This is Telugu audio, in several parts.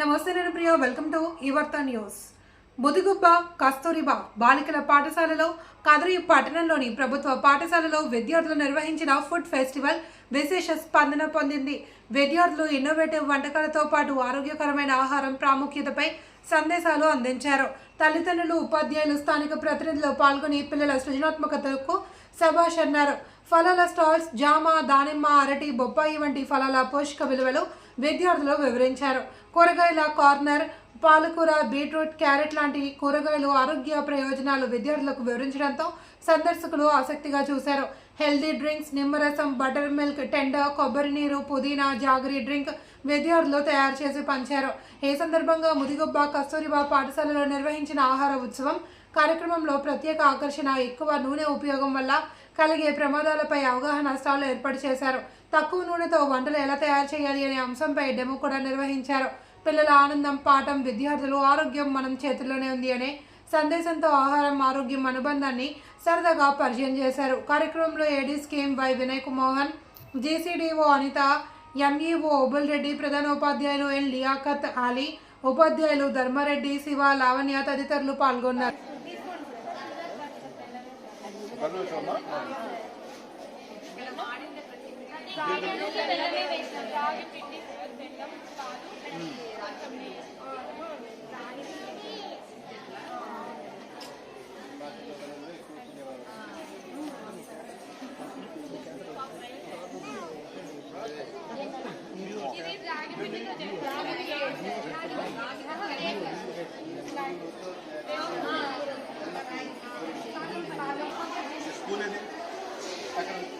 నమస్తే నేను ప్రియ వెల్కమ్ టు ఈవర్త న్యూస్ ముదిగుబ్బ కస్తూరిబా బాలికల పాఠశాలలో కదరి పట్టణంలోని ప్రభుత్వ పాఠశాలలో విద్యార్థులు నిర్వహించిన ఫుడ్ ఫెస్టివల్ విశేష స్పందన పొందింది. విద్యార్థులు ఇన్నోవేటివ్ వంటకాలతో పాటు ఆరోగ్యకరమైన ఆహారం ప్రాముఖ్యతపై సందేశాలు అందించారు. తల్లిదండ్రులు ఉపాధ్యాయులు స్థానిక ప్రతినిధులు పాల్గొని పిల్లల సృజనాత్మకతకు శభాష్ అన్నారు. ఫలాల స్టాల్స్ జామ దానిమ్మ అరటి బొప్పాయి వంటి ఫలాల పోషక విలువలు విద్యార్థులు వివరించారు. కూరగాయల కార్నర్ పాలకూర బీట్రూట్ క్యారెట్ లాంటి కూరగాయలు ఆరోగ్య ప్రయోజనాలు విద్యార్థులకు వివరించడంతో సందర్శకులు ఆసక్తిగా చూశారు. హెల్దీ డ్రింక్స్ నిమ్మరసం బటర్ మిల్క్ టెండర్ కొబ్బరి నీరు పుదీనా జాగరీ డ్రింక్ విద్యార్థులు తయారు చేసి పంచారు. ఈ సందర్భంగా ముదిగుబ్బ కస్తూరిబా పాఠశాలలో నిర్వహించిన ఆహార ఉత్సవం కార్యక్రమంలో ప్రత్యేక ఆకర్షణ ఎక్కువ నూనె ఉపయోగం వల్ల కలిగే ప్రమాదాలపై అవగాహన స్టాల్ ఏర్పాటు చేశారు. తక్కువ నూనెతో వంటలు ఎలా తయారు చేయాలి అనే అంశంపై డెమో కూడా నిర్వహించారు. పిల్లల ఆనందం పాఠం విద్యార్థులు ఆరోగ్యం మనం చేతుల్లోనే ఉంది అనే సందేశంతో ఆహారం ఆరోగ్యం అనుబంధాన్ని సరదాగా పరిచయం చేశారు. కార్యక్రమంలో AD scheme Y Vinay Mohan JCDO Anitha MEO Ubul Reddy ప్రధానోపాధ్యాయులు ఎన్ లియాఖత్ అలీ ఉపాధ్యాయులు ధర్మారెడ్డి శివ లావణ్య తదితరులు పాల్గొన్నారు. గల్లు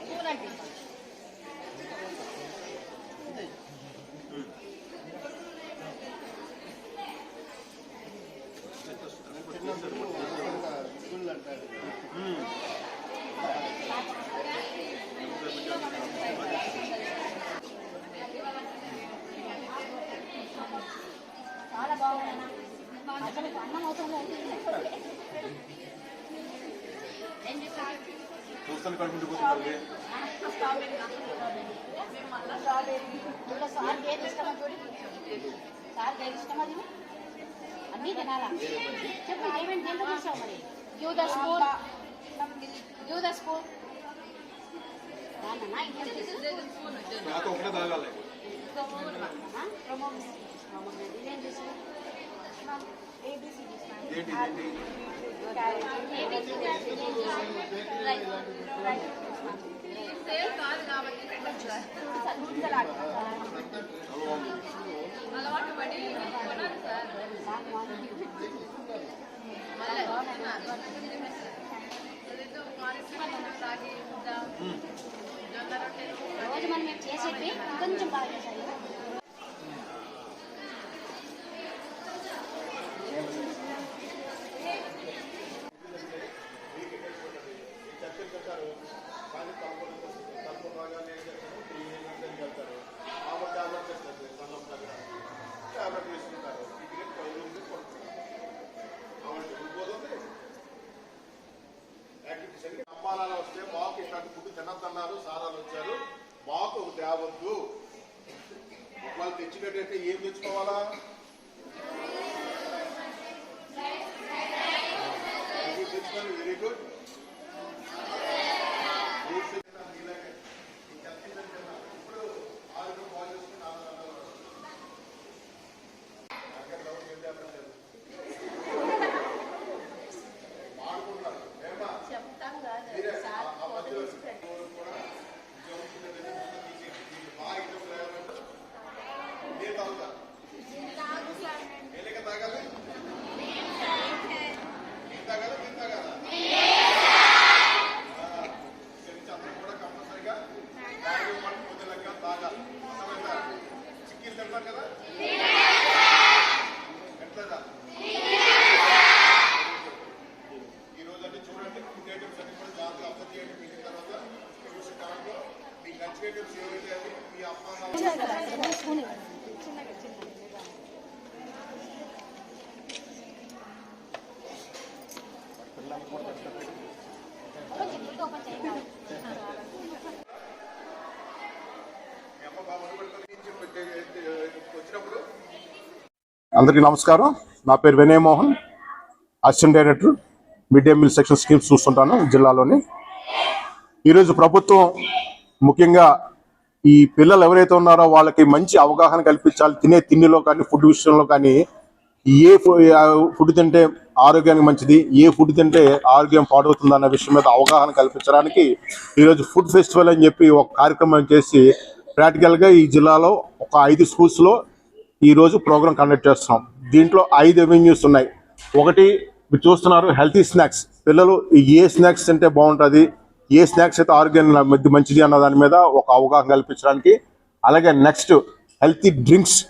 来ないでください。ఇష్టమో తిను అన్నీ తినాలా చెప్పు ఏమేమి దేంట్లో చూసావు మరి you the spoon you the spoon నాతో ఒకటే తాగాలి అలవాటు పడి కొనాలి సార్ ఏదో పారిశ్రామిక తాగి ముద్ద జొన్న రొట్టెలు రోజు మనం మేము చేసేది కొంచెం బాగా చేసాలి అమ్మానాలు వస్తే మాకు ఇట్లాంటి ఫుడ్ తినద్దన్నారు సారాలు వచ్చారు మాకు తేవద్దు వాళ్ళు తెచ్చినట్టయితే ఏం తెచ్చుకోవాలా వెరీ గుడ్ అందరికీ నమస్కారం. నా పేరు Vinay Mohan. Assistant director mid day meal section schemes చూస్తుంటాను జిల్లాలోని. ఈరోజు ప్రభుత్వం ముఖ్యంగా ఈ పిల్లలు ఎవరైతే ఉన్నారో వాళ్ళకి మంచి అవగాహన కల్పించాలి. తినే తిండిలో కానీ ఫుడ్ విషయంలో కానీ ఏ ఫుడ్ తింటే ఆరోగ్యానికి మంచిది ఏ ఫుడ్ తింటే ఆరోగ్యం పాడవుతుంది అన్న విషయం మీద అవగాహన కల్పించడానికి ఈరోజు ఫుడ్ ఫెస్టివల్ అని చెప్పి ఒక కార్యక్రమం చేసి ప్రాక్టికల్గా ఈ జిల్లాలో ఒక ఐదు స్కూల్స్లో ఈ రోజు ప్రోగ్రామ్ కండక్ట్ చేస్తున్నాం. దీంట్లో ఐదు ఎవెన్యూస్ ఉన్నాయి. ఒకటి మీరు చూస్తున్నారు హెల్తీ స్నాక్స్. పిల్లలు ఏ స్నాక్స్ తింటే బాగుంటుంది ఏ స్నాక్స్ అయితే ఆరోగ్యం మంచిది అన్న దాని మీద ఒక అవగాహన కల్పించడానికి. అలాగే next healthy drinks.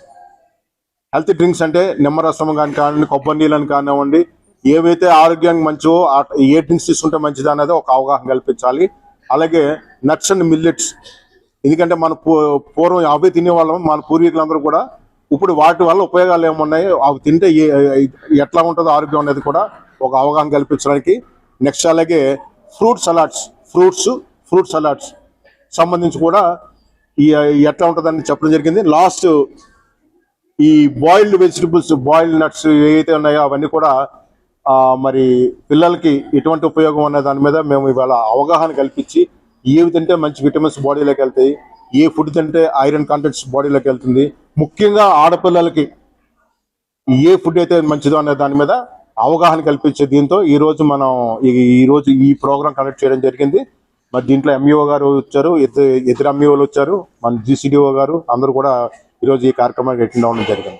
Health drinks అంటే నిమ్మరసం కానీ కానివ్వండి కొబ్బరి నీళ్ళని కానివ్వండి ఏవైతే ఆరోగ్యానికి మంచివో ఏ డ్రింక్స్ తీసుకుంటే మంచిది అనేది ఒక అవగాహన కల్పించాలి. అలాగే నట్స్ అండ్ మిల్లెట్స్. ఎందుకంటే మన పూ- పూర్వం అవే తినేవాళ్ళం మన పూర్వీకులందరూ కూడా. ఇప్పుడు వాటి వల్ల ఉపయోగాలు ఏమున్నాయి? అవి తింటే ఏ- ఎట్లా ఉంటుందో ఆరోగ్యం అనేది కూడా ఒక అవగాహన కల్పించడానికి. నెక్స్ట్ అలాగే fruit salads. Fruits fruit salads సంబంధించి కూడా ఈ ఎట్లా ఉంటుందని చెప్పడం జరిగింది. లాస్ట్ ఈ బాయిల్డ్ వెజిటబుల్స్ బాయిల్డ్ నట్స్ ఏవైతే ఉన్నాయో అవన్నీ కూడా మరి పిల్లలకి ఎటువంటి ఉపయోగం అనే దాని మీద మేము ఇవాళ అవగాహన కల్పించి ఏవి తింటే మంచి విటమిన్స్ బాడీలోకి వెళ్తాయి ఏ ఫుడ్ తింటే ఐరన్ కంటెంట్స్ బాడీలోకి వెళ్తుంది ముఖ్యంగా ఆడపిల్లలకి ఏ ఫుడ్ అయితే మంచిదో అనే దాని మీద అవగాహన కల్పించే దీంతో ఈ రోజు మనం ఈ- రోజు ఈ ప్రోగ్రామ్ కండక్ట్ చేయడం జరిగింది. మరి దీంట్లో ఎంఈఓ గారు వచ్చారు ఇద్దరు ఇద్దరు ఎంఈఓలు వచ్చారు మన జీసీడీఓ గారు అందరూ కూడా ఈరోజు ఈ కార్యక్రమానికి అటెండ్ అవ్వడం జరిగింది.